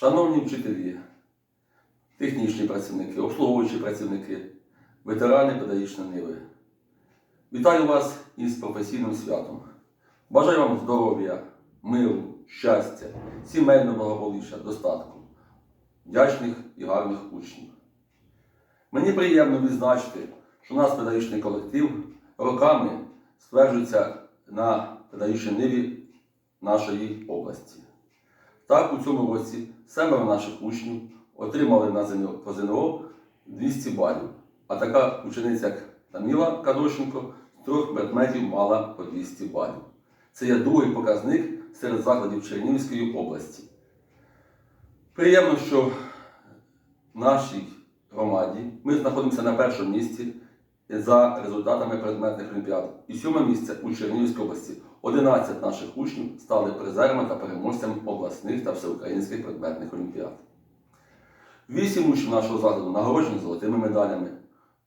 Шановні вчителі, технічні працівники, обслуговуючі працівники, ветерани педагогічної ниви. Вітаю вас із професійним святом. Бажаю вам здоров'я, миру, щастя, сімейного благополуччя, достатку, вдячних і гарних учнів. Мені приємно відзначити, що наш педагогічний колектив роками стверджується на педагогічній ниві нашої області. Так, у цьому році семеро наших учнів отримали на ЗНО, по ЗНО 200 балів, а така учениця, як Таміла Кадощенко, з трьох предметів мала по 200 балів. Це є другий показник серед закладів Чернігівської області. Приємно, що в нашій громаді ми знаходимося на першому місці за результатами предметних олімпіад. І сьоме місце у Чернігівській області. 11 наших учнів стали призерами та переможцями обласних та всеукраїнських предметних олімпіад. Вісім учнів нашого закладу нагороджені золотими медалями,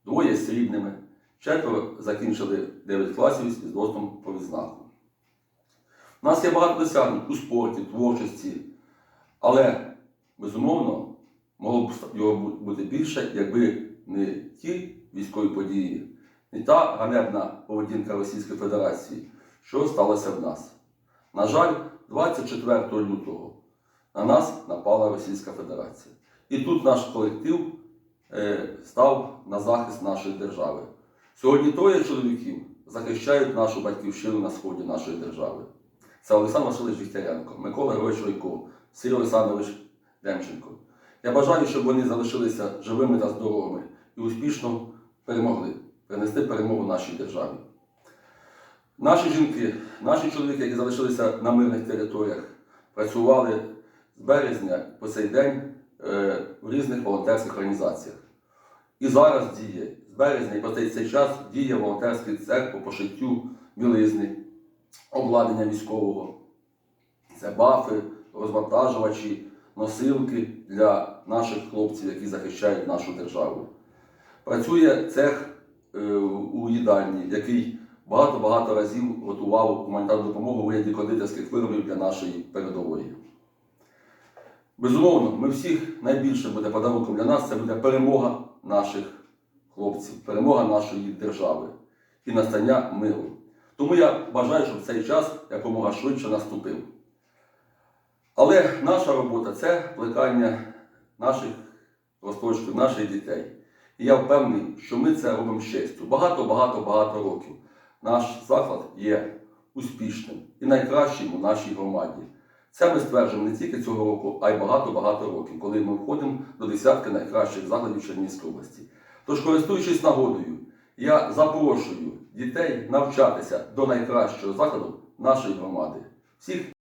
двоє срібними, четверо закінчили 9 класів із доступом по відзнаку. У нас є багато досягнень у спорті, творчості, але, безумовно, могло б його бути більше, якби не ті військові події, не та ганебна поведінка Російської Федерації, що сталося в нас. На жаль, 24 лютого на нас напала Російська Федерація. І тут наш колектив е, став на захист нашої держави. Сьогодні троє чоловіків захищають нашу батьківщину на сході нашої держави. Це Олександр Васильович Віхтяренко, Микола Григорович Ройко, Сергій Олександрович Демченко. Я бажаю, щоб вони залишилися живими та здоровими і успішно перемогли, принести перемогу нашій державі. Наші жінки, наші чоловіки, які залишилися на мирних територіях, працювали з березня по цей день е, в різних волонтерських організаціях. І зараз діє, з березня і по цей, час діє волонтерський цех по пошиттю білизни, обладнання військового. Це бафи, розвантажувачі, носилки для наших хлопців, які захищають нашу державу. Працює цех е, у їдальні, який багато-багато разів готував гуманітарну допомогу у вигляді кондитерських виробів для нашої передової. Безумовно, ми всіх найбільше буде подарунком для нас це буде перемога наших хлопців, перемога нашої держави і настання миру. Тому я бажаю, щоб цей час якомога швидше наступив. Але наша робота це плекання наших росточків, наших дітей. І я впевнений, що ми це робимо з. Багато-багато-багато років. Наш заклад є успішним і найкращим у нашій громаді. Це ми стверджуємо не тільки цього року, а й багато-багато років, коли ми входимо до десятки найкращих закладів Чернігівської області. Тож, користуючись нагодою, я запрошую дітей навчатися до найкращого закладу нашої громади. Всіх